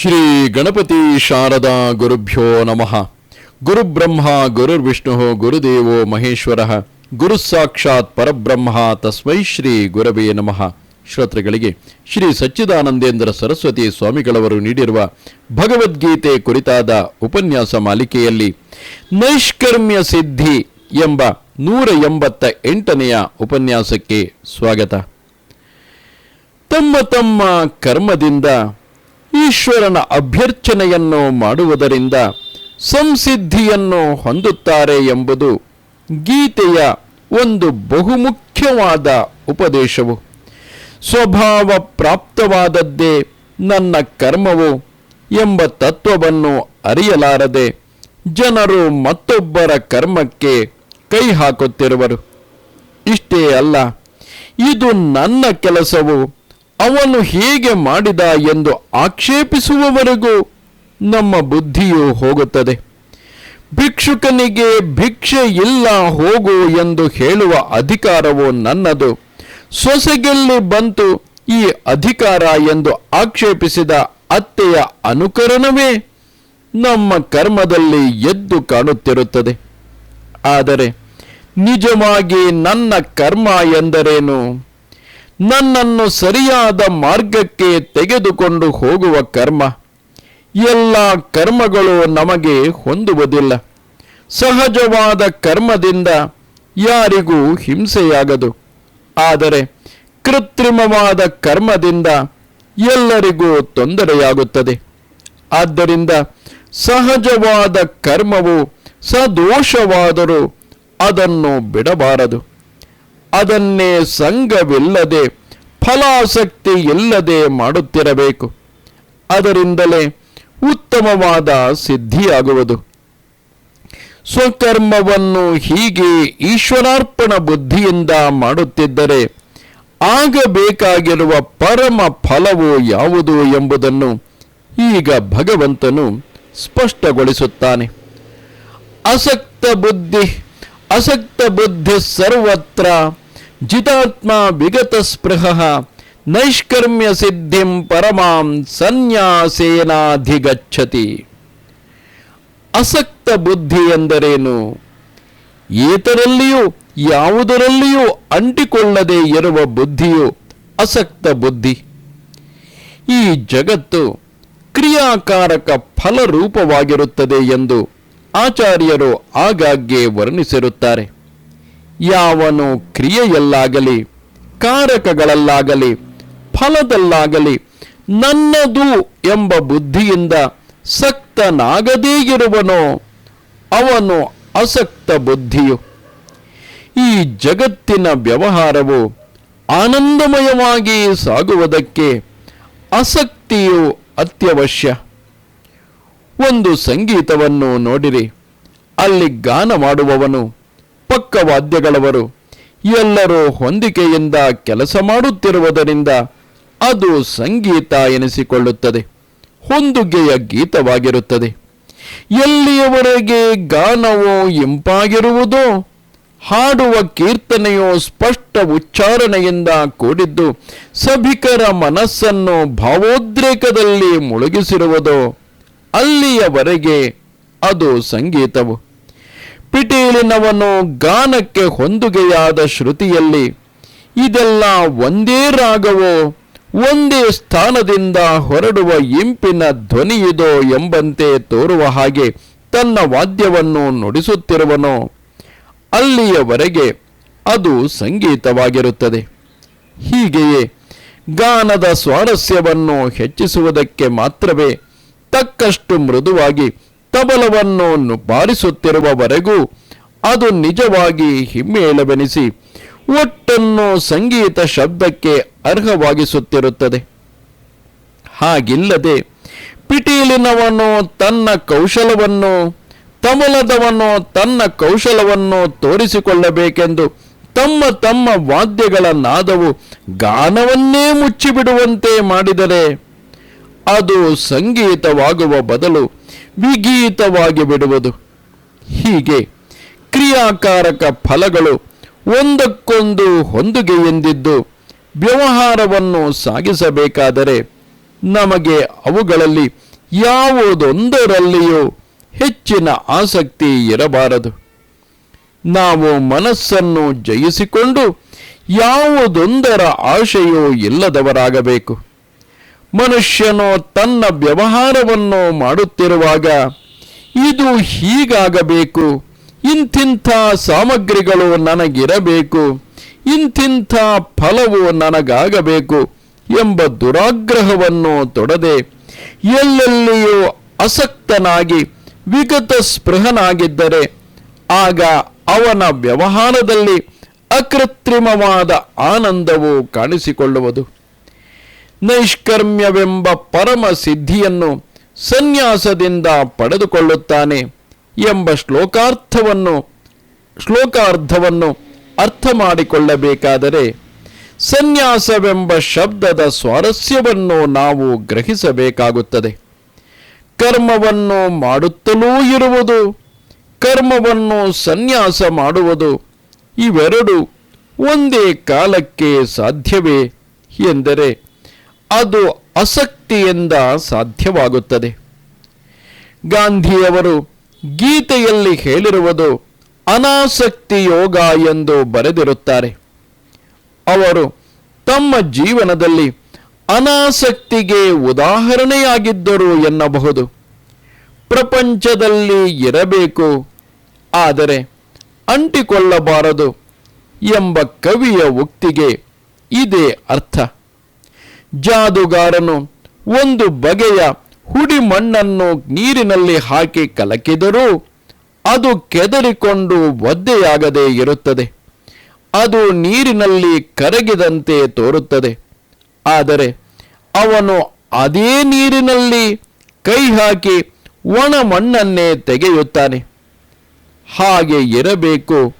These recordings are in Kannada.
ಶ್ರೀ ಗಣಪತಿ ಶಾರದಾ ಗುರುಭ್ಯೋ ನಮಃ. ಗುರುಬ್ರಹ್ಮ, ಗುರುರ್ವಿಷ್ಣು, ಗುರುದೇವೋ ಮಹೇಶ್ವರ. ಗುರು ಸಾಕ್ಷಾತ್ ಪರಬ್ರಹ್ಮ, ತಸ್ಮೈ ಶ್ರೀ ಗುರವೇ ನಮಃ. ಶ್ರೋತೃಗಳಿಗೆ, ಶ್ರೀ ಸಚ್ಚಿದಾನಂದೇಂದ್ರ ಸರಸ್ವತಿ ಸ್ವಾಮಿಗಳವರು ನೀಡಿರುವ ಭಗವದ್ಗೀತೆ ಕುರಿತಾದ ಉಪನ್ಯಾಸ ಮಾಲಿಕೆಯಲ್ಲಿ ನೈಷ್ಕರ್ಮ್ಯ ಸಿದ್ಧಿ ಎಂಬ ನೂರ ಎಂಬತ್ತ ಎಂಟನೆಯ ಉಪನ್ಯಾಸಕ್ಕೆ ಸ್ವಾಗತ. ತಮ್ಮ ತಮ್ಮ ಕರ್ಮದಿಂದ ಈಶ್ವರನ ಅಭ್ಯರ್ಚನೆಯನ್ನು ಮಾಡುವುದರಿಂದ ಸಂಸಿದ್ಧಿಯನ್ನು ಹೊಂದುತ್ತಾರೆ ಎಂಬುದು ಗೀತೆಯ ಒಂದು ಬಹುಮುಖ್ಯವಾದ ಉಪದೇಶವು. ಸ್ವಭಾವ ಪ್ರಾಪ್ತವಾದದ್ದೇ ನನ್ನ ಕರ್ಮವು ಎಂಬ ತತ್ವವನ್ನು ಅರಿಯಲಾರದೆ ಜನರು ಮತ್ತೊಬ್ಬರ ಕರ್ಮಕ್ಕೆ ಕೈ ಹಾಕುತ್ತಿರುವರು. ಇಷ್ಟೇ ಅಲ್ಲ, ಇದು ನನ್ನ ಕೆಲಸವು ಅವನು ಹೇಗೆ ಮಾಡಿದ ಎಂದು ಆಕ್ಷೇಪಿಸುವವರೆಗೂ ನಮ್ಮ ಬುದ್ಧಿಯು ಹೋಗುತ್ತದೆ. ಭಿಕ್ಷುಕನಿಗೆ ಭಿಕ್ಷೆ ಇಲ್ಲ, ಹೋಗು ಎಂದು ಹೇಳುವ ಅಧಿಕಾರವು ನನ್ನದು. ಸೊಸೆಗೆಲ್ಲಿ ಬಂತು ಈ ಅಧಿಕಾರ ಎಂದು ಆಕ್ಷೇಪಿಸಿದ ಅತ್ತೆಯ ಅನುಕರಣವೇ ನಮ್ಮ ಕರ್ಮದಲ್ಲಿ ಎದ್ದು ಕಾಣುತ್ತಿರುತ್ತದೆ. ಆದರೆ ನಿಜವಾಗಿ ನನ್ನ ಕರ್ಮ ಎಂದರೇನು? ನನ್ನನ್ನು ಸರಿಯಾದ ಮಾರ್ಗಕ್ಕೆ ತೆಗೆದುಕೊಂಡು ಹೋಗುವ ಕರ್ಮ. ಎಲ್ಲ ಕರ್ಮಗಳು ನಮಗೆ ಹೊಂದುವುದಿಲ್ಲ. ಸಹಜವಾದ ಕರ್ಮದಿಂದ ಯಾರಿಗೂ ಹಿಂಸೆಯಾಗದು. ಆದರೆ ಕೃತ್ರಿಮವಾದ ಕರ್ಮದಿಂದ ಎಲ್ಲರಿಗೂ ತೊಂದರೆಯಾಗುತ್ತದೆ. ಆದ್ದರಿಂದ ಸಹಜವಾದ ಕರ್ಮವು ಸದೋಷವಾದರೂ ಅದನ್ನು ಬಿಡಬಾರದು. ಅದನ್ನೇ ಸಂಘವಿಲ್ಲದೆ, ಫಲಾಸಕ್ತಿ ಇಲ್ಲದೆ ಮಾಡುತ್ತಿರಬೇಕು. ಅದರಿಂದಲೇ ಉತ್ತಮವಾದ ಸಿದ್ಧಿಯಾಗುವುದು. ಸ್ವಕರ್ಮವನ್ನು ಹೀಗೆ ಈಶ್ವರಾರ್ಪಣ ಬುದ್ಧಿಯಿಂದ ಮಾಡುತ್ತಿದ್ದರೆ, ಆಗಬೇಕಾಗಿರುವ ಪರಮ ಫಲವು ಯಾವುದು ಎಂಬುದನ್ನು ಈಗ ಭಗವಂತನು ಸ್ಪಷ್ಟಗೊಳಿಸುತ್ತಾನೆ. ಅಸಕ್ತ ಬುದ್ಧಿ ಅಸಕ್ತ ಬುದ್ಧಿ ಸರ್ವತ್ರ ಜಿತಾತ್ಮ ವಿಗತ ಸ್ಪೃಹ ನೈಷ್ಕರ್ಮ್ಯ ಸಿದ್ಧಿಂ ಪರಮಾಂ ಸನ್ಯಾಸೇನಾಧಿಗಚ್ಚತಿ ಅಸಕ್ತ ಬುದ್ಧಿ ಎಂದರೇನು? ಏತರಲ್ಲಿಯೂ, ಯಾವುದರಲ್ಲಿಯೂ ಅಂಟಿಕೊಳ್ಳದೆ ಇರುವ ಬುದ್ಧಿಯು ಅಸಕ್ತ ಬುದ್ಧಿ. ಈ ಜಗತ್ತು ಕ್ರಿಯಾಕಾರಕ ಫಲರೂಪವಾಗಿರುತ್ತದೆ ಎಂದು ಆಚಾರ್ಯರು ಆಗಾಗ್ಗೆ ವರ್ಣಿಸಿರುತ್ತಾರೆ. ಯಾವನು ಕ್ರಿಯೆಯಲ್ಲಾಗಲಿ, ಕಾರಕಗಳಲ್ಲಾಗಲಿ, ಫಲದಲ್ಲಾಗಲಿ, ನನ್ನದು ಎಂಬ ಬುದ್ಧಿಯಿಂದ ಸಕ್ತನಾಗದೇ ಇರುವನೋ, ಅವನು ಅಸಕ್ತ ಬುದ್ಧಿಯು. ಈ ಜಗತ್ತಿನ ವ್ಯವಹಾರವು ಆನಂದಮಯವಾಗಿ ಸಾಗುವುದಕ್ಕೆ ಆಸಕ್ತಿಯು ಅತ್ಯವಶ್ಯ. ಒಂದು ಸಂಗೀತವನ್ನು ನೋಡಿರಿ, ಅಲ್ಲಿ ಗಾನ ಮಾಡುವವನು ಪಕ್ಕವಾದ್ಯಗಳವರು ಎಲ್ಲರೂ ಹೊಂದಿಕೆಯಿಂದ ಕೆಲಸ ಮಾಡುತ್ತಿರುವುದರಿಂದ ಅದು ಸಂಗೀತ ಎನಿಸಿಕೊಳ್ಳುತ್ತದೆ. ಹೊಂದುಗೆಯ ಗೀತವಾಗಿರುತ್ತದೆ. ಎಲ್ಲಿಯವರೆಗೆ ಗಾನವು ಇಂಪಾಗಿರುವುದೋ, ಹಾಡುವ ಕೀರ್ತನೆಯು ಸ್ಪಷ್ಟ ಉಚ್ಚಾರಣೆಯಿಂದ ಕೂಡಿದ್ದು ಸಭಿಕರ ಮನಸ್ಸನ್ನು ಭಾವೋದ್ರೇಕದಲ್ಲಿ ಮುಳುಗಿಸಿರುವುದೋ, ಅಲ್ಲಿಯವರೆಗೆ ಅದು ಸಂಗೀತವು. ಪಿಟೀಲಿನವನು ಗಾನಕ್ಕೆ ಹೊಂದುಗೆಯಾದ ಶ್ರುತಿಯಲ್ಲಿ, ಇದೆಲ್ಲ ಒಂದೇ ರಾಗವೋ, ಒಂದೇ ಸ್ಥಾನದಿಂದ ಹೊರಡುವ ಇಂಪಿನ ಧ್ವನಿಯಿದೋ ಎಂಬಂತೆ ತೋರುವ ಹಾಗೆ ತನ್ನ ವಾದ್ಯವನ್ನು ನುಡಿಸುತ್ತಿರುವನೋ. ಅಲ್ಲಿಯವರೆಗೆ ಅದು ಸಂಗೀತವಾಗಿರುತ್ತದೆ. ಹೀಗೆಯೇ ಗಾನದ ಸ್ವಾರಸ್ಯವನ್ನು ಹೆಚ್ಚಿಸುವುದಕ್ಕೆ ಮಾತ್ರವೇ ತಕ್ಕಷ್ಟು ಮೃದುವಾಗಿ ತಬಲವನ್ನು ನು- ಬಾರಿಸುತ್ತಿರುವವರೆಗೂ ಅದು ನಿಜವಾಗಿ ಹಿಮ್ಮೇಳವೆನಿಸಿ ಒಟ್ಟನ್ನು ಸಂಗೀತ ಶಬ್ದಕ್ಕೆ ಅರ್ಹವಾಗಿಸುತ್ತಿರುತ್ತದೆ. ಹಾಗಿಲ್ಲದೆ ಪಿಟೀಲಿನವನು ತನ್ನ ಕೌಶಲವನ್ನು, ತಮಲದವನು ತನ್ನ ಕೌಶಲವನ್ನು ತೋರಿಸಿಕೊಳ್ಳಬೇಕೆಂದು ತಮ್ಮ ತಮ್ಮ ವಾದ್ಯಗಳ ನಾದವು ಗಾನವನ್ನೇ ಮುಚ್ಚಿಬಿಡುವಂತೆ ಮಾಡಿದರೆ ಅದು ಸಂಗೀತವಾಗುವ ಬದಲು ವಿಗೀತವಾಗಿ ಬಿಡುವುದು. ಹೀಗೆ ಕ್ರಿಯಾಕಾರಕ ಫಲಗಳು ಒಂದಕ್ಕೊಂದು ಹೊಂದುಗೆ ಎಂದಿದ್ದು ವ್ಯವಹಾರವನ್ನು ಸಾಗಿಸಬೇಕಾದರೆ ನಮಗೆ ಅವುಗಳಲ್ಲಿ ಯಾವುದೊಂದರಲ್ಲಿಯೂ ಹೆಚ್ಚಿನ ಆಸಕ್ತಿ ಇರಬಾರದು. ನಾವು ಮನಸ್ಸನ್ನು ಜಯಿಸಿಕೊಂಡು ಯಾವುದೊಂದರ ಆಶೆಯೂ ಇಲ್ಲದವರಾಗಬೇಕು. ಮನುಷ್ಯನು ತನ್ನ ವ್ಯವಹಾರವನ್ನು ಮಾಡುತ್ತಿರುವಾಗ ಇದು ಹೀಗಾಗಬೇಕು. ಇಂತಿಂಥ ಸಾಮಗ್ರಿಗಳು ನನಗಿರಬೇಕು. ಇಂತಿಂಥ ಫಲವು ನನಗಾಗಬೇಕು ಎಂಬ ದುರಾಗ್ರಹವನ್ನು ತೊಡದೆ ಎಲ್ಲೆಲ್ಲಿಯೂ ಅಸಕ್ತನಾಗಿ ವಿಗತ ಸ್ಪೃಹನಾಗಿದ್ದರೆ ಆಗ ಅವನ ವ್ಯವಹಾರದಲ್ಲಿ ಅಕೃತ್ರಿಮವಾದ ಆನಂದವು ಕಾಣಿಸಿಕೊಳ್ಳುವುದು. ನೈಷ್ಕರ್ಮ್ಯವೆಂಬ ಪರಮ ಸಿದ್ಧಿಯನ್ನು ಸನ್ಯಾಸದಿಂದ ಪಡೆದುಕೊಳ್ಳುತ್ತಾನೆ ಎಂಬ ಶ್ಲೋಕಾರ್ಥವನ್ನು, ಶ್ಲೋಕಾರ್ಧವನ್ನು ಅರ್ಥ ಮಾಡಿಕೊಳ್ಳಬೇಕಾದರೆ ಸನ್ಯಾಸವೆಂಬ ಶಬ್ದದ ಸ್ವಾರಸ್ಯವನ್ನು ನಾವು ಗ್ರಹಿಸಬೇಕಾಗುತ್ತದೆ. ಕರ್ಮವನ್ನು ಮಾಡುತ್ತಲೂ ಇರುವುದು, ಕರ್ಮವನ್ನು ಸನ್ಯಾಸ ಮಾಡುವುದು ಇವೆರಡು ಒಂದೇ ಕಾಲಕ್ಕೆ ಸಾಧ್ಯವೇ ಎಂದರೆ ಅದು ಆಸಕ್ತಿಯಿಂದ ಸಾಧ್ಯವಾಗುತ್ತದೆ. ಗಾಂಧಿಯವರು ಗೀತೆಯಲ್ಲಿ ಹೇಳಿರುವುದು ಅನಾಸಕ್ತಿ ಯೋಗ ಎಂದು ಬರೆದಿರುತ್ತಾರೆ. ಅವರು ತಮ್ಮ ಜೀವನದಲ್ಲಿ ಅನಾಸಕ್ತಿಗೆ ಉದಾಹರಣೆಯಾಗಿದ್ದರು ಎನ್ನಬಹುದು. ಪ್ರಪಂಚದಲ್ಲಿ ಇರಬೇಕು, ಆದರೆ ಅಂಟಿಕೊಳ್ಳಬಾರದು ಎಂಬ ಕವಿಯ ಉಕ್ತಿಗೆ ಇದೇ ಅರ್ಥ. ಜಾದುಗಾರನು ಒಂದು ಬಗೆಯ ಹುಡಿ ಮಣ್ಣನ್ನು ನೀರಿನಲ್ಲಿ ಹಾಕಿ ಕಲಕಿದರೂ ಅದು ಕೆದರಿಕೊಂಡು ಒದ್ದೆಯಾಗದೇ ಇರುತ್ತದೆ. ಅದು ನೀರಿನಲ್ಲಿ ಕರಗಿದಂತೆ ತೋರುತ್ತದೆ. ಆದರೆ ಅವನು ಅದೇ ನೀರಿನಲ್ಲಿ ಕೈ ಹಾಕಿ ಒಣ ಮಣ್ಣನ್ನೇ ತೆಗೆಯುತ್ತಾನೆ. ಹಾಗೆ ಇರಬೇಕು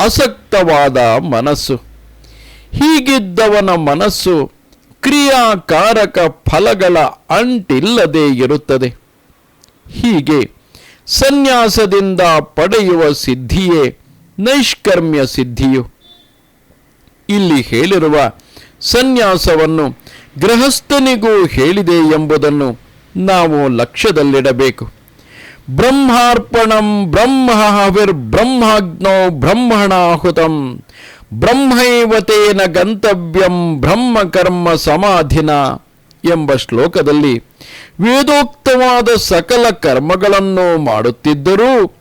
ಅಸಕ್ತವಾದ ಮನಸ್ಸು. ಹೀಗಿದ್ದವನ ಮನಸ್ಸು ಕ್ರಿಯಾಕಾರಕ ಫಲಗಳ ಅಂಟಿಲ್ಲದೆ ಇರುತ್ತದೆ. ಹೀಗೆ ಸನ್ಯಾಸದಿಂದ ಪಡೆಯುವ ಸಿದ್ಧಿಯೇ ನೈಷ್ಕರ್ಮ್ಯ ಸಿದ್ಧಿಯು. ಇಲ್ಲಿ ಹೇಳಿರುವ ಸನ್ಯಾಸವನ್ನು ಗೃಹಸ್ಥನಿಗೂ ಹೇಳಿದೆ ಎಂಬುದನ್ನು ನಾವು ಲಕ್ಷ್ಯದಲ್ಲಿಡಬೇಕು. ಬ್ರಹ್ಮಾರ್ಪಣಂ ಬ್ರಹ್ಮ ಬ್ರಹ್ಮಜ್ಞೋ ಬ್ರಹ್ಮಣಾಹುತಂ ಬ್ರಹ್ಮೈವತೇನ ಗಂತವ್ಯಂ ಬ್ರಹ್ಮ ಕರ್ಮ ಸಮಾಧಿನ ಎಂಬ ಶ್ಲೋಕದಲ್ಲಿ ವೇದೋಕ್ತವಾದ ಸಕಲ ಕರ್ಮಗಳನ್ನು ಮಾಡುತ್ತಿದ್ದರೂ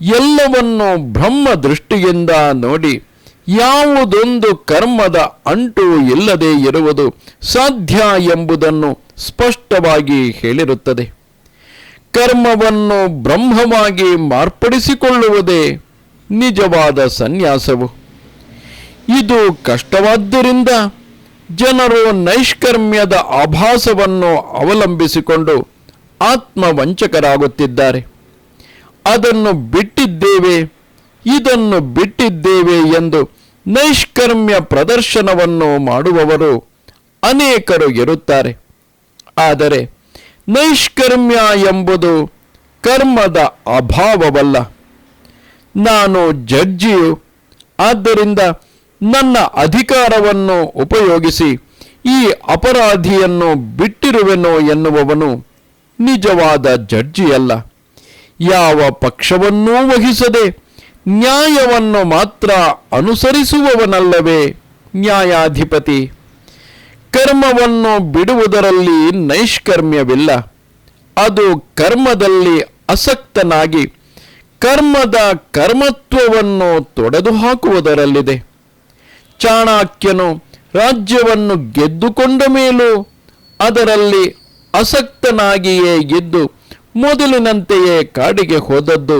ಎಲ್ಲವನ್ನು ಬ್ರಹ್ಮ ದೃಷ್ಟಿಯಿಂದ ನೋಡಿ ಯಾವುದೊಂದು ಕರ್ಮದ ಅಂಟು ಇಲ್ಲದೆ ಇರುವುದು ಸಾಧ್ಯ ಎಂಬುದನ್ನು ಸ್ಪಷ್ಟವಾಗಿ ಹೇಳಿರುತ್ತದೆ. ಕರ್ಮವನ್ನು ಬ್ರಹ್ಮವಾಗಿ ಮಾರ್ಪಡಿಸಿಕೊಳ್ಳುವುದೇ ನಿಜವಾದ ಸನ್ಯಾಸವು. ಇದು ಕಷ್ಟವಾದ್ದರಿಂದ ಜನರು ನೈಷ್ಕರ್ಮ್ಯದ ಆಭಾಸವನ್ನು ಅವಲಂಬಿಸಿಕೊಂಡು ಆತ್ಮವಂಚಕರಾಗುತ್ತಿದ್ದಾರೆ. ಅದನ್ನು ಬಿಟ್ಟಿದ್ದೇವೆ, ಇದನ್ನು ಬಿಟ್ಟಿದ್ದೇವೆ ಎಂದು ನೈಷ್ಕರ್ಮ್ಯ ಪ್ರದರ್ಶನವನ್ನು ಮಾಡುವವರು ಅನೇಕರು ಇರುತ್ತಾರೆ. ಆದರೆ ನೈಷ್ಕರ್ಮ್ಯ ಎಂಬುದು ಕರ್ಮದ ಅಭಾವವಲ್ಲ. ನಾನು ಜಡ್ಜಿಯು, ಆದ್ದರಿಂದ ನನ್ನ ಅಧಿಕಾರವನ್ನು ಉಪಯೋಗಿಸಿ ಈ ಅಪರಾಧಿಯನ್ನು ಬಿಟ್ಟಿರುವೆನೋ ಎನ್ನುವವನು ನಿಜವಾದ ಜಡ್ಜಿಯಲ್ಲ. ಯಾವ ಪಕ್ಷವನ್ನೂ ವಹಿಸದೆ ನ್ಯಾಯವನ್ನು ಮಾತ್ರ ಅನುಸರಿಸುವವನಲ್ಲವೇ ನ್ಯಾಯಾಧಿಪತಿ. ಕರ್ಮವನ್ನು ಬಿಡುವುದರಲ್ಲಿ ನೈಷ್ಕರ್ಮ್ಯವಿಲ್ಲ. ಅದು ಕರ್ಮದಲ್ಲಿ ಅಸಕ್ತನಾಗಿ ಕರ್ಮದ ಕರ್ಮತ್ವವನ್ನು ತೊಡೆದು ಹಾಕುವುದರಲ್ಲಿದೆ ಚಾಣಕ್ಯನು ರಾಜ್ಯವನ್ನು ಗೆದ್ದುಕೊಂಡ ಮೇಲೂ ಅದರಲ್ಲಿ ಅಸಕ್ತನಾಗಿಯೇ ಇದ್ದು ಮೊದಲಿನಂತೆಯೇ ಕಾಡಿಗೆ ಹೋದದ್ದು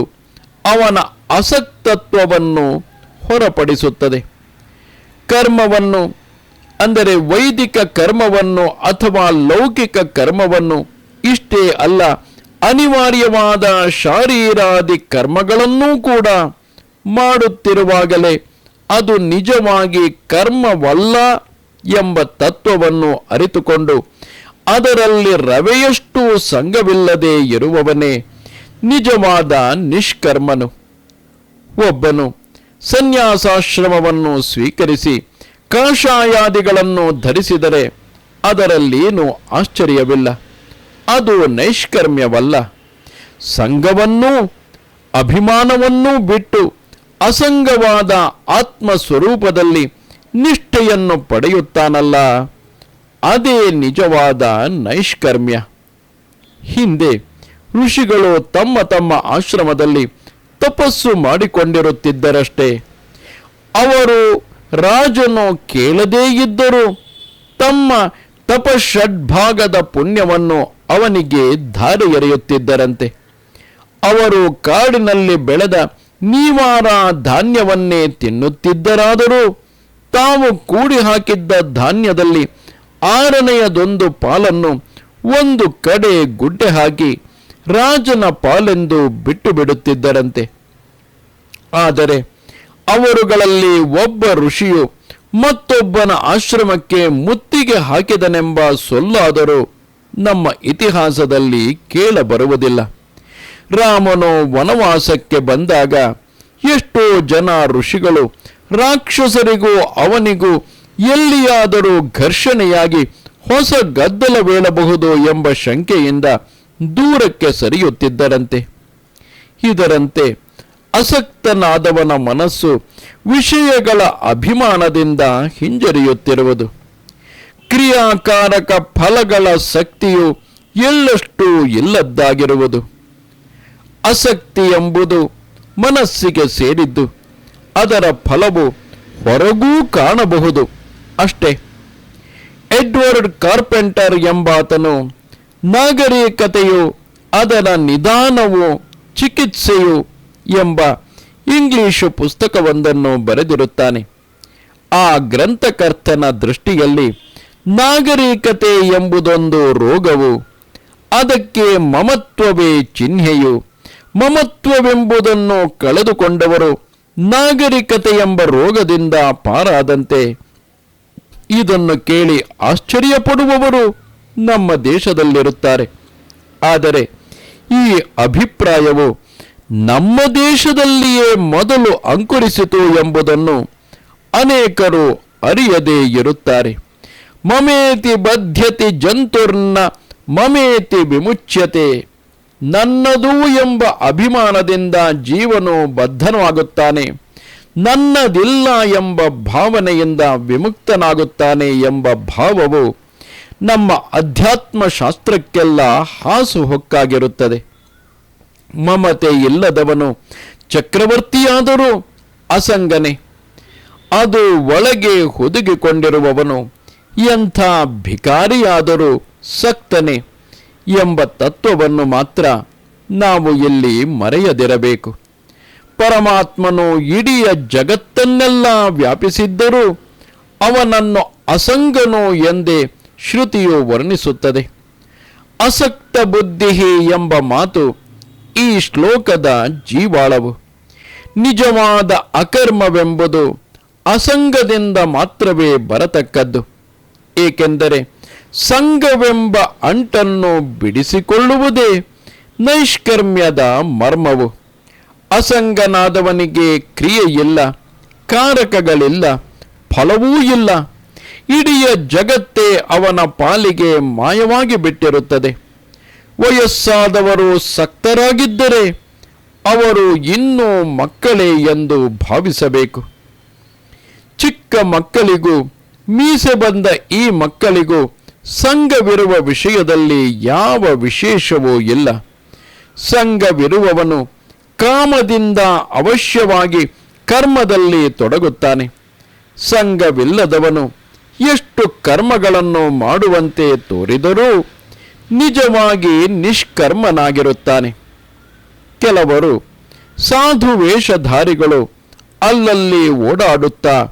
ಅವನ ಅಸಕ್ತತ್ವವನ್ನು ಹೊರಪಡಿಸುತ್ತದೆ. ಕರ್ಮವನ್ನು, ಅಂದರೆ ವೈದಿಕ ಕರ್ಮವನ್ನು ಅಥವಾ ಲೌಕಿಕ ಕರ್ಮವನ್ನು ಇಷ್ಟೇ ಅಲ್ಲ, ಅನಿವಾರ್ಯವಾದ ಶಾರೀರಾದಿ ಕರ್ಮಗಳನ್ನೂ ಕೂಡ ಮಾಡುತ್ತಿರುವಾಗಲೇ ಅದು ನಿಜವಾಗಿ ಕರ್ಮವಲ್ಲ ಎಂಬ ತತ್ವವನ್ನು ಅರಿತುಕೊಂಡು ಅದರಲ್ಲಿ ರವೆಯಷ್ಟು ಸಂಘವಿಲ್ಲದೆ ಇರುವವನೇ ನಿಜವಾದ ನಿಷ್ಕರ್ಮನು. ಒಬ್ಬನು ಸನ್ಯಾಸಾಶ್ರಮವನ್ನು ಸ್ವೀಕರಿಸಿ ಕಾಷಾಯಾದಿಗಳನ್ನು ಧರಿಸಿದರೆ ಅದರಲ್ಲೇನು ಆಶ್ಚರ್ಯವಿಲ್ಲ. ಅದು ನೈಷ್ಕರ್ಮ್ಯವಲ್ಲ. ಸಂಘವನ್ನೂ ಅಭಿಮಾನವನ್ನೂ ಬಿಟ್ಟು ಅಸಂಗವಾದ ಆತ್ಮ ಸ್ವರೂಪದಲ್ಲಿ ನಿಷ್ಠೆಯನ್ನು ಪಡೆಯುತ್ತಾನಲ್ಲ, ಅದೇ ನಿಜವಾದ ನೈಷ್ಕರ್ಮ್ಯ. ಹಿಂದೆ ಋಷಿಗಳು ತಮ್ಮ ತಮ್ಮ ಆಶ್ರಮದಲ್ಲಿ ತಪಸ್ಸು ಮಾಡಿಕೊಂಡಿರುತ್ತಿದ್ದರಷ್ಟೇ. ಅವರು ರಾಜನು ಕೇಳದೇ ಇದ್ದರೂ ತಮ್ಮ ತಪಷಡ್ಭಾಗದ ಪುಣ್ಯವನ್ನು ಅವನಿಗೆ ಧಾರೆ ಎರೆಯುತ್ತಿದ್ದರಂತೆ ಅವರು ಕಾಡಿನಲ್ಲಿ ಬೆಳೆದ ನೀವಾರ ಧಾನ್ಯವನ್ನೇ ತಿನ್ನುತ್ತಿದ್ದರಾದರೂ ತಾವು ಕೂಡಿ ಹಾಕಿದ್ದ ಧಾನ್ಯದಲ್ಲಿ ಆರನೆಯದೊಂದು ಪಾಲನ್ನು ಒಂದು ಕಡೆ ಗುಡ್ಡೆ ಹಾಕಿ ರಾಜನ ಪಾಲೆಂದು ಬಿಟ್ಟು ಬಿಡುತ್ತಿದ್ದರಂತೆ ಆದರೆ ಅವರುಗಳಲ್ಲಿ ಒಬ್ಬ ಋಷಿಯು ಮತ್ತೊಬ್ಬನ ಆಶ್ರಮಕ್ಕೆ ಮುತ್ತಿಗೆ ಹಾಕಿದನೆಂಬ ಸೊಲ್ಲಾದರೂ ನಮ್ಮ ಇತಿಹಾಸದಲ್ಲಿ ಕೇಳಬರುವುದಿಲ್ಲ. ರಾಮನು ವನವಾಸಕ್ಕೆ ಬಂದಾಗ ಎಷ್ಟೋ ಜನ ಋಷಿಗಳು ರಾಕ್ಷಸರಿಗೂ ಅವನಿಗೂ ಎಲ್ಲಿಯಾದರೂ ಘರ್ಷಣೆಯಾಗಿ ಹೊಸ ಗದ್ದಲವೇಳಬಹುದು ಎಂಬ ಶಂಕೆಯಿಂದ ದೂರಕ್ಕೆ ಸರಿಯುತ್ತಿದ್ದರಂತೆ. ಇದರಂತೆ ಅಸಕ್ತನಾದವನ ಮನಸ್ಸು ವಿಷಯಗಳ ಅಭಿಮಾನದಿಂದ ಹಿಂಜರಿಯುತ್ತಿರುವುದು. ಕ್ರಿಯಾಕಾರಕ ಫಲಗಳ ಶಕ್ತಿಯು ಎಳ್ಳಷ್ಟು ಇಲ್ಲದ್ದಾಗಿರುವುದು. ಆಸಕ್ತಿ ಎಂಬುದು ಮನಸ್ಸಿಗೆ ಸೇರಿದ್ದು. ಅದರ ಫಲವು ಹೊರಗೂ ಕಾಣಬಹುದು. ಅಷ್ಟೇ, ಎಡ್ವರ್ಡ್ ಕಾರ್ಪೆಂಟರ್ ಎಂಬಾತನು ನಾಗರಿಕತೆಯು ಅದರ ನಿಧಾನವು ಚಿಕಿತ್ಸೆಯು ಎಂಬ ಇಂಗ್ಲಿಷು ಪುಸ್ತಕವೊಂದನ್ನು ಬರೆದಿರುತ್ತಾನೆ. ಆ ಗ್ರಂಥಕರ್ತನ ದೃಷ್ಟಿಯಲ್ಲಿ ನಾಗರಿಕತೆ ಎಂಬುದೊಂದು ರೋಗವು ಅದಕ್ಕೆ ಮಮತ್ವವೇ ಚಿಹ್ನೆಯು ಮಮತ್ವವೆಂಬುದನ್ನು ಕಳೆದುಕೊಂಡವರು ನಾಗರಿಕತೆ ಎಂಬ ರೋಗದಿಂದ ಪಾರಾದಂತೆ. ಇದನ್ನು ಕೇಳಿ ಆಶ್ಚರ್ಯಪಡುವವರು ನಮ್ಮ ದೇಶದಲ್ಲಿರುತ್ತಾರೆ. ಆದರೆ ಈ ಅಭಿಪ್ರಾಯವು ನಮ್ಮ ದೇಶದಲ್ಲಿಯೇ ಮೊದಲು ಅಂಕುರಿಸಿತು ಎಂಬುದನ್ನು ಅನೇಕರು ಅರಿಯದೇ ಇರುತ್ತಾರೆ. ಮಮೇತಿ ಬದ್ಧತಿ ಜಂತುರ್ನ ಮಮೇತಿ ವಿಮುಚ್ಯತೆ. ನನ್ನದು ಎಂಬ ಅಭಿಮಾನದಿಂದ ಜೀವನು ಬದ್ಧನಾಗುತ್ತಾನೆ ನನ್ನದಿಲ್ಲ ಎಂಬ ಭಾವನೆಯಿಂದ ವಿಮುಕ್ತನಾಗುತ್ತಾನೆ ಎಂಬ ಭಾವವು ನಮ್ಮ ಅಧ್ಯಾತ್ಮ ಶಾಸ್ತ್ರಕ್ಕೆಲ್ಲ ಹಾಸುಹೊಕ್ಕಾಗಿರುತ್ತದೆ. ಮಮತೆ ಇಲ್ಲದವನು ಚಕ್ರವರ್ತಿಯಾದರೂ ಅಸಂಗನೆ. ಅದು ಒಳಗೆ ಹುದುಗಿಕೊಂಡಿರುವವನು ಎಂಥ ಭಿಕಾರಿಯಾದರೂ ಸಕ್ತನೆ. ಎಂಬ ತತ್ವವನ್ನು ಮಾತ್ರ ನಾವು ಇಲ್ಲಿ ಮರೆಯದಿರಬೇಕು? ಪರಮಾತ್ಮನು ಇಡೀ ಜಗತ್ತನ್ನೆಲ್ಲ ವ್ಯಾಪಿಸಿದ್ದರೂ ಅವನನ್ನು ಅಸಂಗನು ಎಂದೇ ಶ್ರುತಿಯು ವರ್ಣಿಸುತ್ತದೆ. ಅಸಕ್ತ ಬುದ್ಧಿ ಎಂಬ ಮಾತು ಈ ಶ್ಲೋಕದ ಜೀವಾಳವು. ನಿಜವಾದ ಅಕರ್ಮವೆಂಬುದು ಅಸಂಗದಿಂದ ಮಾತ್ರವೇ ಬರತಕ್ಕದ್ದು. ಏಕೆಂದರೆ ಸಂಘವೆಂಬ ಅಂಟನ್ನು ಬಿಡಿಸಿಕೊಳ್ಳುವುದೇ ನೈಷ್ಕರ್ಮ್ಯದ ಮರ್ಮವು. ಅಸಂಗನಾದವನಿಗೆ ಕ್ರಿಯೆಯಿಲ್ಲ, ಕಾರಕಗಳಿಲ್ಲ, ಫಲವೂ ಇಲ್ಲ. ಇಡೀ ಜಗತ್ತೇ ಅವನ ಪಾಲಿಗೆ ಮಾಯವಾಗಿ ಬಿಟ್ಟಿರುತ್ತದೆ. ವಯಸ್ಸಾದವರು ಸಕ್ತರಾಗಿದ್ದರೆ ಅವರು ಇನ್ನೂ ಮಕ್ಕಳೇ ಎಂದು ಭಾವಿಸಬೇಕು. ಚಿಕ್ಕ ಮಕ್ಕಳಿಗೂ, ಮೀಸೆ ಬಂದ ಈ ಮಕ್ಕಳಿಗೂ ಸಂಘವಿರುವ ವಿಷಯದಲ್ಲಿ ಯಾವ ವಿಶೇಷವೂ ಇಲ್ಲ. ಸಂಘವಿರುವವನು ಕಾಮದಿಂದ ಅವಶ್ಯವಾಗಿ ಕರ್ಮದಲ್ಲಿ ತೊಡಗುತ್ತಾನೆ. ಸಂಘವಿಲ್ಲದವನು ಎಷ್ಟು ಕರ್ಮಗಳನ್ನು ಮಾಡುವಂತೆ ತೋರಿದರೂ ನಿಜವಾಗಿ ನಿಷ್ಕರ್ಮನಾಗಿರುತ್ತಾನೆ. ಕೆಲವರು ಸಾಧು ವೇಷಧಾರಿಗಳು ಅಲ್ಲಲ್ಲಿ ಓಡಾಡುತ್ತಾ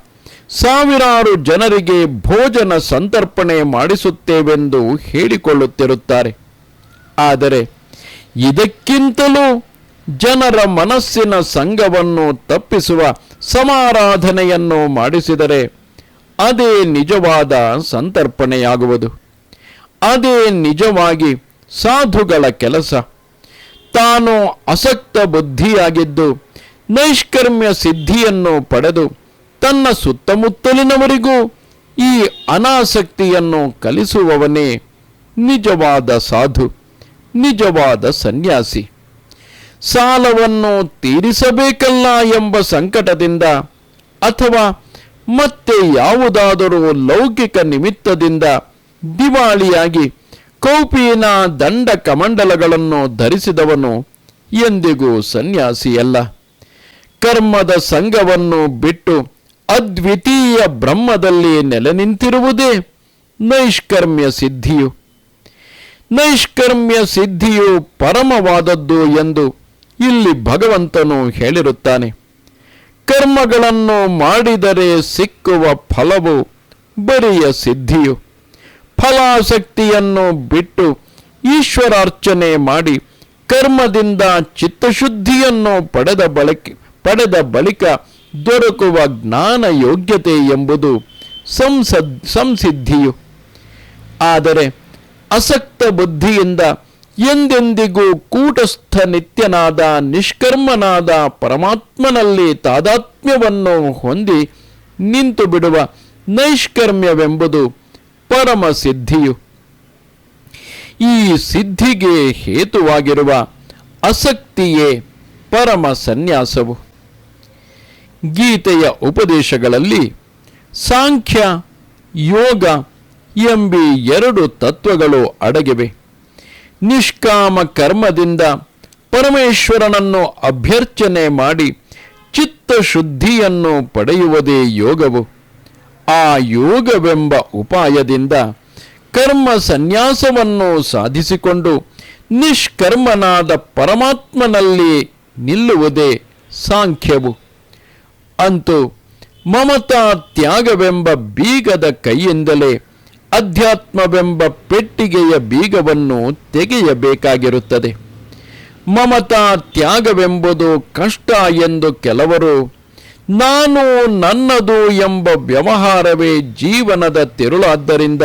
ಸಾವಿರಾರು ಜನರಿಗೆ ಭೋಜನ ಸಂತರ್ಪಣೆ ಮಾಡಿಸುತ್ತೇವೆಂದು ಹೇಳಿಕೊಳ್ಳುತ್ತಿರುತ್ತಾರೆ. ಆದರೆ ಇದಕ್ಕಿಂತಲೂ ಜನರ ಮನಸ್ಸಿನ ಸಂಘವನ್ನು ತಪ್ಪಿಸುವ ಸಮಾರಾಧನೆಯನ್ನು ಮಾಡಿಸಿದರೆ ಅದೇ ನಿಜವಾದ ಸಂತರ್ಪಣೆಯಾಗುವುದು. ಅದೇ ನಿಜವಾಗಿ ಸಾಧುಗಳ ಕೆಲಸ. ತಾನು ಅಸಕ್ತ ಬುದ್ಧಿಯಾಗಿದ್ದು, ನೈಷ್ಕರ್ಮ್ಯ ಸಿದ್ಧಿಯನ್ನು ಪಡೆದು ತನ್ನ ಸುತ್ತಮುತ್ತಲಿನವರಿಗೂ ಈ ಅನಾಸಕ್ತಿಯನ್ನು ಕಲಿಸುವವನೇ ನಿಜವಾದ ಸಾಧು, ನಿಜವಾದ ಸನ್ಯಾಸಿ. ಸಾಲವನ್ನು ತೀರಿಸಬೇಕಲ್ಲ ಎಂಬ ಸಂಕಟದಿಂದ ಅಥವಾ ಮತ್ತೆ ಯಾವುದಾದರೂ ಲೌಕಿಕ ನಿಮಿತ್ತದಿಂದ ದಿವಾಳಿಯಾಗಿ ಕೌಪಿನ ದಂಡ ಕಮಂಡಲಗಳನ್ನು ಧರಿಸಿದವನು ಎಂದಿಗೂ ಸನ್ಯಾಸಿಯಲ್ಲ. ಕರ್ಮದ ಸಂಘವನ್ನು ಬಿಟ್ಟು ಅದ್ವಿತೀಯ ಬ್ರಹ್ಮದಲ್ಲಿ ನೆಲೆ ನಿಂತಿರುವುದೇ ನೈಷ್ಕರ್ಮ್ಯ ಸಿದ್ಧಿಯು. ನೈಷ್ಕರ್ಮ್ಯ ಸಿದ್ಧಿಯು ಪರಮವಾದದ್ದು ಎಂದು ಇಲ್ಲಿ ಭಗವಂತನು ಹೇಳಿರುತ್ತಾನೆ. ಕರ್ಮಗಳನ್ನು ಮಾಡಿದರೆ ಸಿಕ್ಕುವ ಫಲವು ಬರಿಯ ಸಿದ್ಧಿಯು. ಫಲಾಸಕ್ತಿಯನ್ನು ಬಿಟ್ಟು ಈಶ್ವರಾರ್ಚನೆ ಮಾಡಿ ಕರ್ಮದಿಂದ ಚಿತ್ತಶುದ್ಧಿಯನ್ನು ಪಡೆದ ಬಳಕೆ, ಪಡೆದ ಬಳಿಕ ದೊರಕುವ ಜ್ಞಾನ ಯೋಗ್ಯತೆ ಎಂಬುದು ಸಂಸದ್ ಸಂಸಿದ್ಧಿಯು. ಆದರೆ ಅಸಕ್ತ ಬುದ್ಧಿಯಿಂದ ಎಂದೆಂದಿಗೂ ಕೂಟಸ್ಥ ನಿತ್ಯನಾದ ನಿಷ್ಕರ್ಮನಾದ ಪರಮಾತ್ಮನಲ್ಲಿ ತಾದಾತ್ಮ್ಯವನ್ನು ಹೊಂದಿ ನಿಂತು ಬಿಡುವ ನೈಷ್ಕರ್ಮ್ಯವೆಂಬುದು ಪರಮ ಸಿದ್ಧಿಯು. ಈ ಸಿದ್ಧಿಗೆ ಹೇತುವಾಗಿರುವ ಅಸಕ್ತಿಯೇ ಪರಮ ಸನ್ಯಾಸವು. ಗೀತೆಯ ಉಪದೇಶಗಳಲ್ಲಿ ಸಾಂಖ್ಯ, ಯೋಗ ಎಂಬಿ ಎರಡು ತತ್ವಗಳು ಅಡಗಿವೆ. ನಿಷ್ಕಾಮ ಕರ್ಮದಿಂದ ಪರಮೇಶ್ವರನನ್ನು ಅಭ್ಯರ್ಚನೆ ಮಾಡಿ ಚಿತ್ತ ಶುದ್ಧಿಯನ್ನು ಪಡೆಯುವುದೇ ಯೋಗವು. ಆ ಯೋಗವೆಂಬ ಉಪಾಯದಿಂದ ಕರ್ಮ ಸನ್ಯಾಸವನ್ನು ಸಾಧಿಸಿಕೊಂಡು ನಿಷ್ಕರ್ಮನಾದ ಪರಮಾತ್ಮನಲ್ಲಿ ನಿಲ್ಲುವುದೇ ಸಾಂಖ್ಯವು. ಅಂತೂ, ಮಮತಾ ತ್ಯಾಗವೆಂಬ ಬೀಗದ ಕೈಯಿಂದಲೇ ಅಧ್ಯಾತ್ಮವೆಂಬ ಪೆಟ್ಟಿಗೆಯ ಬೀಗವನ್ನು ತೆಗೆಯಬೇಕಾಗಿರುತ್ತದೆ. ಮಮತಾ ತ್ಯಾಗವೆಂಬುದು ಕಷ್ಟ ಎಂದು ಕೆಲವರು, ನಾನು ನನ್ನದು ಎಂಬ ವ್ಯವಹಾರವೇ ಜೀವನದ ತಿರುಳಾದ್ದರಿಂದ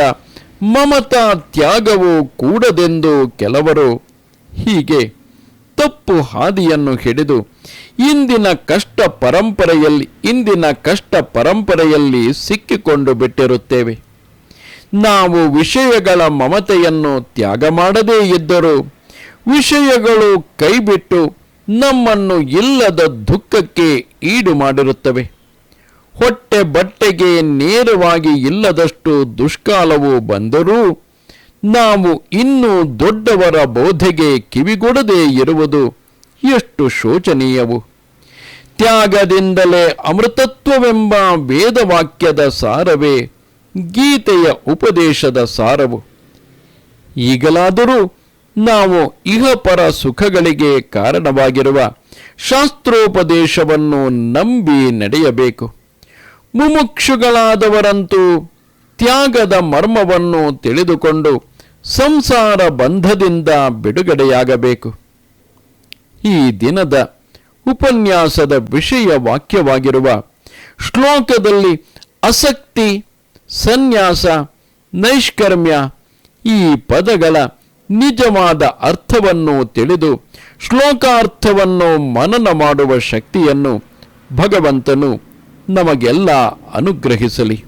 ಮಮತಾ ತ್ಯಾಗವು ಕೂಡದೆಂದು ಕೆಲವರು ಹೀಗೆ ತಪ್ಪು ಹಾದಿಯನ್ನು ಹಿಡಿದು ಇಂದಿನ ಕಷ್ಟ ಪರಂಪರೆಯಲ್ಲಿ, ಇಂದಿನ ಕಷ್ಟ ಪರಂಪರೆಯಲ್ಲಿ ಸಿಕ್ಕಿಕೊಂಡು ಬಿಟ್ಟಿರುತ್ತೇವೆ. ನಾವು ವಿಷಯಗಳ ಮಮತೆಯನ್ನು ತ್ಯಾಗ ಮಾಡದೇ ಇದ್ದರೂ, ವಿಷಯಗಳು ಕೈಬಿಟ್ಟು ನಮ್ಮನ್ನು ಇಲ್ಲದ ದುಃಖಕ್ಕೆ ಈಡು ಮಾಡಿರುತ್ತವೆ. ಹೊಟ್ಟೆ ಬಟ್ಟೆಗೆ ನೇರವಾಗಿ ಇಲ್ಲದಷ್ಟು ದುಷ್ಕಾಲವು ಬಂದರೂ ನಾವು ಇನ್ನೂ ದೊಡ್ಡವರ ಬೋಧೆಗೆ ಕಿವಿಗೊಡದೇ ಇರುವುದು ಎಷ್ಟು ಶೋಚನೀಯವು. ತ್ಯಾಗದಿಂದಲೇ ಅಮೃತತ್ವವೆಂಬ ವೇದವಾಕ್ಯದ ಸಾರವೇ ಗೀತೆಯ ಉಪದೇಶದ ಸಾರವು. ಈಗಲಾದರೂ ನಾವು ಇಹಪರ ಸುಖಗಳಿಗೆ ಕಾರಣವಾಗಿರುವ ಶಾಸ್ತ್ರೋಪದೇಶವನ್ನು ನಂಬಿ ನಡೆಯಬೇಕು. ಮುಮುಕ್ಷುಗಳಾದವರಂತೂ ತ್ಯಾಗದ ಮರ್ಮವನ್ನು ತಿಳಿದುಕೊಂಡು ಸಂಸಾರ ಬಂಧದಿಂದ ಬಿಡುಗಡೆಯಾಗಬೇಕು. ಈ ದಿನದ ಉಪನ್ಯಾಸದ ವಿಷಯ ವಾಕ್ಯವಾಗಿರುವ ಶ್ಲೋಕದಲ್ಲಿ ಆಸಕ್ತಿ, ಸನ್ಯಾಸ, ನೈಷ್ಕರ್ಮ್ಯ ಈ ಪದಗಳ ನಿಜವಾದ ಅರ್ಥವನ್ನು ತಿಳಿದು ಶ್ಲೋಕಾರ್ಥವನ್ನು ಮನನ ಮಾಡುವ ಶಕ್ತಿಯನ್ನು ಭಗವಂತನು ನಮಗೆಲ್ಲ ಅನುಗ್ರಹಿಸಲಿ.